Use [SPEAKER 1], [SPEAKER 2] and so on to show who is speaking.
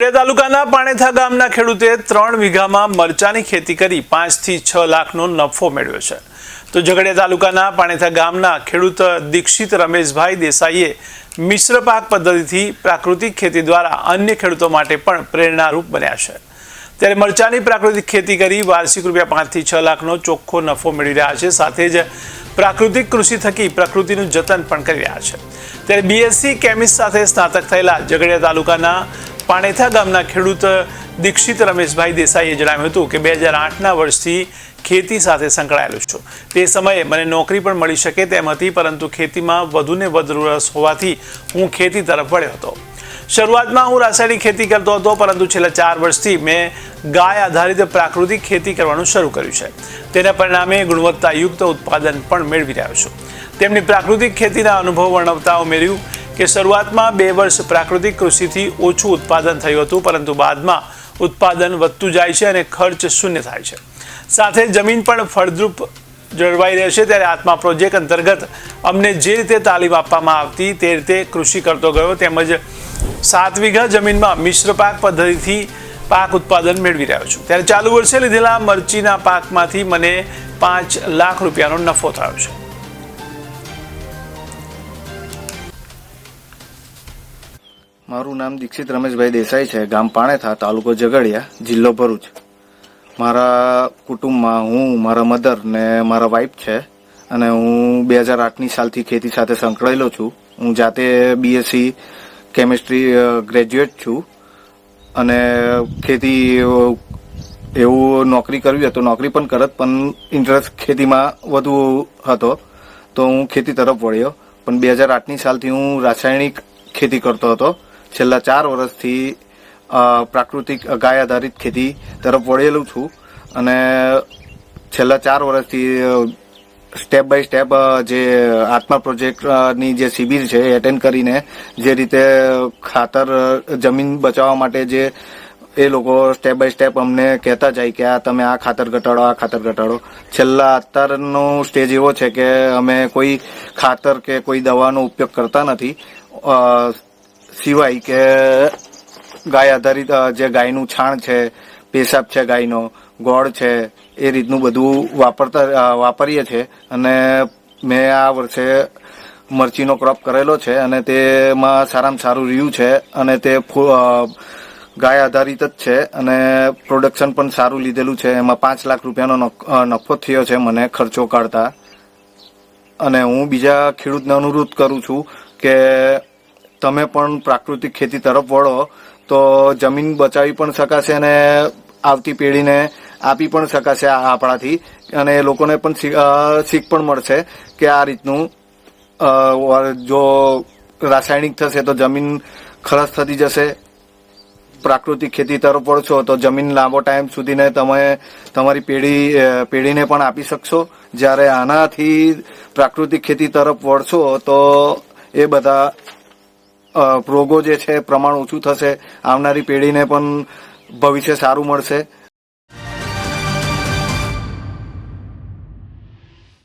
[SPEAKER 1] તાલુકાના પાણેથા ગામના ખેડૂતે ત્રણ વીઘામાં મરચાની ખેતી કરી પાંચથી છ લાખનો નફો મેળવ્યો છે. તો ઝઘડિયા તાલુકાના પાણેથા ગામના ખેડૂત દીક્ષિત રમેશભાઈ દેસાઈએ મિશ્ર પાક પદ્ધતિથી પ્રાકૃતિક ખેતી દ્વારા અન્ય ખેડૂતો માટે પણ પ્રેરણારૂપ બન્યા છે. ત્યારે મરચાની પ્રાકૃતિક ખેતી કરી વાર્ષિક રૂપિયા પાંચથી છ લાખનો ચોખ્ખો નફો મેળવી રહ્યા છે. સાથે જ પ્રાકૃતિક કૃષિ થકી પ્રકૃતિનું જતન પણ કરી રહ્યા છે. ત્યારે બીએસસી કેમિસ્ટ સાથે સ્નાતક થયેલા ઝઘડિયા તાલુકાના પાણેથા ગામના ખેડૂત દીક્ષિત રમેશભાઈ દેસાઈએ જણાવ્યું હતું કે બે હજાર આઠના વર્ષથી ખેતી સાથે સંકળાયેલું છું. તે સમયે મને નોકરી પણ મળી શકે તેમ હતી, પરંતુ ખેતીમાં વધુને વધુ રસ હોવાથી હું ખેતી તરફ વળ્યો હતો. શરૂઆતમાં હું રાસાયણિક ખેતી કરતો હતો, પરંતુ છેલ્લા ચાર વર્ષથી મેં ગાય આધારિત પ્રાકૃતિક ખેતી કરવાનું શરૂ કર્યું છે. તેના પરિણામે ગુણવત્તાયુક્ત ઉત્પાદન પણ મેળવી રહ્યો છું. તેમની પ્રાકૃતિક ખેતીના અનુભવ વર્ણવતા ઉમેર્યું કે શરૂઆતમાં બે વર્ષ પ્રાકૃતિક કૃષિથી ઓછું ઉત્પાદન થયું હતું, પરંતુ બાદમાં ઉત્પાદન વધતું જાય છે અને ખર્ચ શૂન્ય થાય છે. સાથે જમીન પણ ફળદ્રુપ જળવાઈ રહેશે ત્યારે આત્મા પ્રોજેક્ટ અંતર્ગત અમને જે રીતે તાલીમ આપવામાં આવતી તે રીતે કૃષિ કરતો ગયો તેમજ સાત વીઘા જમીનમાં મિશ્ર પાક પદ્ધતિથી પાક ઉત્પાદન મેળવી રહ્યો છું. ત્યારે ચાલુ વર્ષે લીધેલા મરચીના પાકમાંથી મને પાંચ લાખ રૂપિયાનો નફો થયો છે.
[SPEAKER 2] મારું નામ દીક્ષિત રમેશભાઈ દેસાઈ છે. ગામ પાણેથા, તાલુકો ઝઘડિયા, જિલ્લો ભરૂચ. મારા કુટુંબમાં હું, મારા મધર ને મારા વાઈફ છે અને હું બે હજાર આઠની સાલથી ખેતી સાથે સંકળાયેલો છું. હું જાતે બીએસસી કેમિસ્ટ્રી ગ્રેજ્યુએટ છું અને ખેતી એવું નોકરી કરવી હતો. નોકરી પણ કરત, પણ ઇન્ટરેસ્ટ ખેતીમાં વધુ હતો. તો હું ખેતી તરફ વળ્યો. પણ બે હજાર આઠની સાલથી હું રાસાયણિક ખેતી કરતો હતો. છેલ્લા ચાર વર્ષથી પ્રાકૃતિક ગાય આધારિત ખેતી તરફ વળેલું છું. અને છેલ્લા ચાર વર્ષથી સ્ટેપ બાય સ્ટેપ જે આત્મા પ્રોજેક્ટની જે શિબિર છે એટેન્ડ કરીને જે રીતે ખાતર જમીન બચાવવા માટે જે એ લોકો સ્ટેપ બાય સ્ટેપ અમને કહેતા જાય કે આ તમે આ ખાતર ઘટાડો, આ ખાતર ઘટાડો. છેલ્લા અત્યારનો સ્ટેજ એવો છે કે અમે કોઈ ખાતર કે કોઈ દવાનો ઉપયોગ કરતા નથી. સિવાય કે ગાય આધારિત જે ગાયનું છાણ છે, પેશાબ છે ગાયનો, ગોળ છે, એ રીતનું બધું વાપરતા વાપરીએ છીએ અને મેં આ વર્ષે મરચીનો ક્રોપ કરેલો છે અને તેમાં સારામાં સારું રહ્યું છે અને તે ગાય આધારિત જ છે અને પ્રોડક્શન પણ સારું લીધેલું છે. એમાં પાંચ લાખ રૂપિયાનો નફો થયો છે મને ખર્ચો કાઢતા. અને હું બીજા ખેડૂતને અનુરોધ કરું છું કે તમે પણ પ્રાકૃતિક ખેતી તરફ વળો, તો જમીન બચાવી પણ શકાશે અને આવતી પેઢીને આપી પણ શકાશે આ આપણાથી. અને એ લોકોને પણ શીખ પણ મળશે કે આ રીતનું જો રાસાયણિક થશે તો જમીન ખરસ થતી જશે. પ્રાકૃતિક ખેતી તરફ વળશો તો જમીન લાંબો ટાઈમ સુધીને તમે તમારી પેઢી પેઢીને પણ આપી શકશો. જ્યારે આનાથી પ્રાકૃતિક ખેતી તરફ વળશો તો એ બધા રોગો જે છે પ્રમાણ ઓછું થશે આવનારી પેઢીને પણ ભવિષ્ય સારું મળશે.